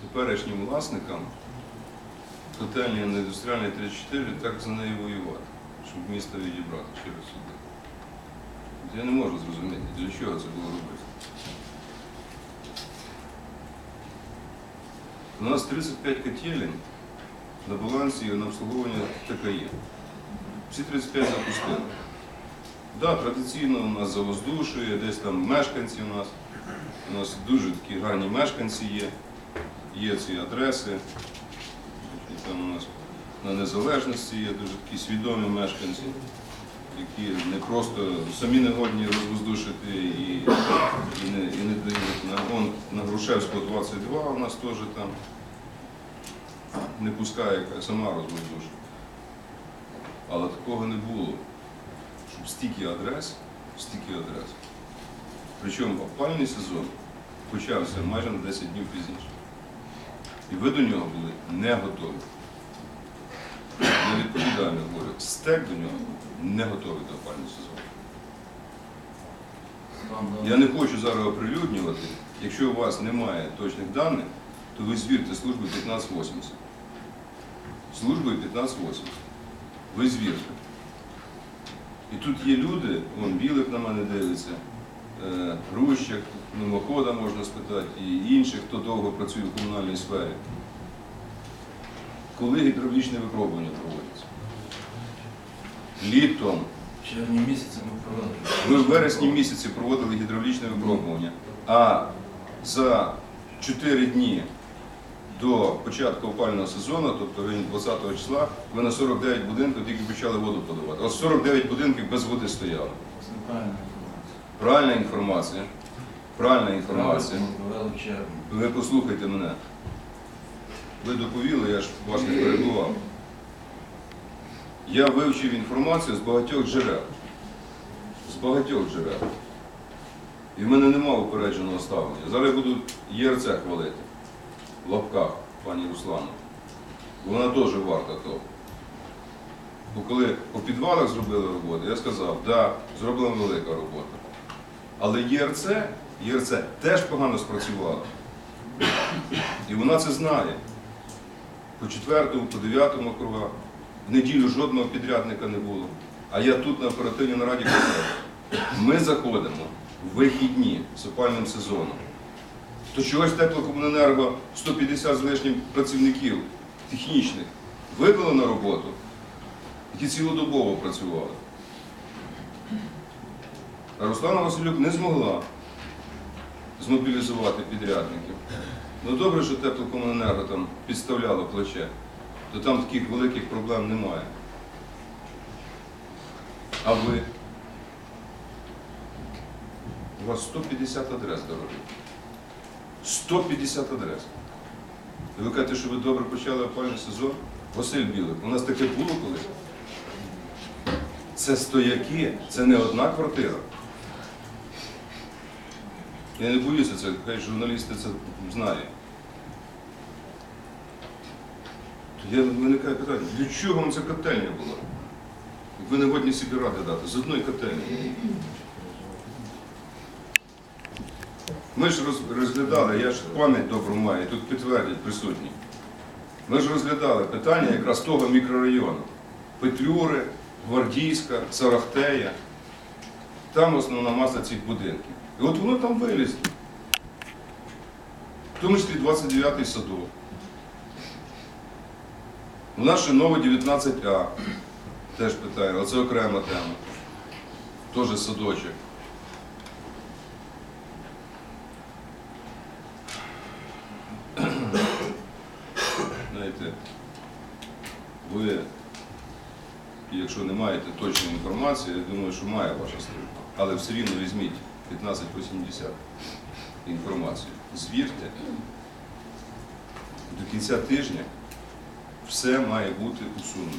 теперішнім власникам котельні на індустріальній 34 так за неї воювати, щоб місто відібрати через суди. Я не можу зрозуміти, для чого це було робити. У нас 35 котелень на балансі на обслуговування ТКЄ. Всі 35 запустили. Да, традиційно у нас завоздушує, десь там мешканці у нас. У нас дуже такі гарні мешканці є. Є ці адреси. І там у нас на незалежності є дуже такі свідомі мешканці, які не просто самі не годні розвоздушити і, і, не, і не дають. На, он, на Грушевського 22 у нас теж там не пускає, сама розвоздушить. Але такого не було, щоб стільки адрес, стільки адрес. Причому опальний сезон почався майже на 10 днів пізніше. І ви до нього були не готові. Я відповідально говорю, стек до нього не готовий до опального сезону. Я не хочу зараз оприлюднювати. Якщо у вас немає точних даних, то ви звірте службу 1580. Службою 1580. Ви звірте. І тут є люди, вон білик на мене дивиться, Грущик, мимохода можна спитати, і інших, хто довго працює в комунальній сфері. Коли гідравлічне випробування проводиться? Літом. Ми в вересні місяці проводили гідравлічне випробування, а за 4 дні до початку опального сезону, тобто в районі 20 числа, ви на 49 будинків тільки почали воду подавати. Ось 49 будинків без води стояли. Це неправильна інформація. Правильна інформація. Правильна інформація. Ви послухайте мене. Ви доповіли, я ж вас не перебував. Я вивчив інформацію з багатьох джерел. З багатьох джерел. І в мене нема упередженого ставлення. Зараз я буду ЄРЦ хвалити в лапках пані Руслану. Вона теж варта того. Бо коли по підвалах зробили роботу, я сказав, так, да, зроблена велика робота. Але ЄРЦ, ЄРЦ теж погано спрацювала. І вона це знає. По четвертому, по дев'ятому округах. В неділю жодного підрядника не було. А я тут на оперативній нараді казав, ми заходимо в вихідні з опальним сезоном. То чогось теплокомуненерго 150 з лишнім працівників технічних вивело на роботу, які цілодобово працювали. Руслана Василюк не змогла змобілізувати підрядників. Ну добре, що теплокомуненерго там підставляло плече, то там таких великих проблем немає. А ви? У вас 150 адрес, дорогі. 150 адрес. І ви кажете, що ви добре почали опальний сезон? Василь Білик, у нас таке було колись. Це стояки, це не одна квартира. Я не боюся це, хай журналісти це знають. Я виникає питання, для чого вам ця котельня була? Ви не годні собі ради дати з одної котельні. Ми ж розглядали, я ж пам'ять добру маю, тут підтвердять присутні. Ми ж розглядали питання якраз того мікрорайону. Петлюри, Гвардійська, Сарахтея. Там основна маса цих будинків. І от воно там вилізло. В тому числі 29-й садок. У нас ще нове 19А. Теж питаю, але це окрема тема. Теж садочок. Знаєте, ви, якщо не маєте точної інформації, я думаю, що має ваша служба, але все рівно візьміть 1580 інформацію. Звірте, до кінця тижня все має бути усунуто.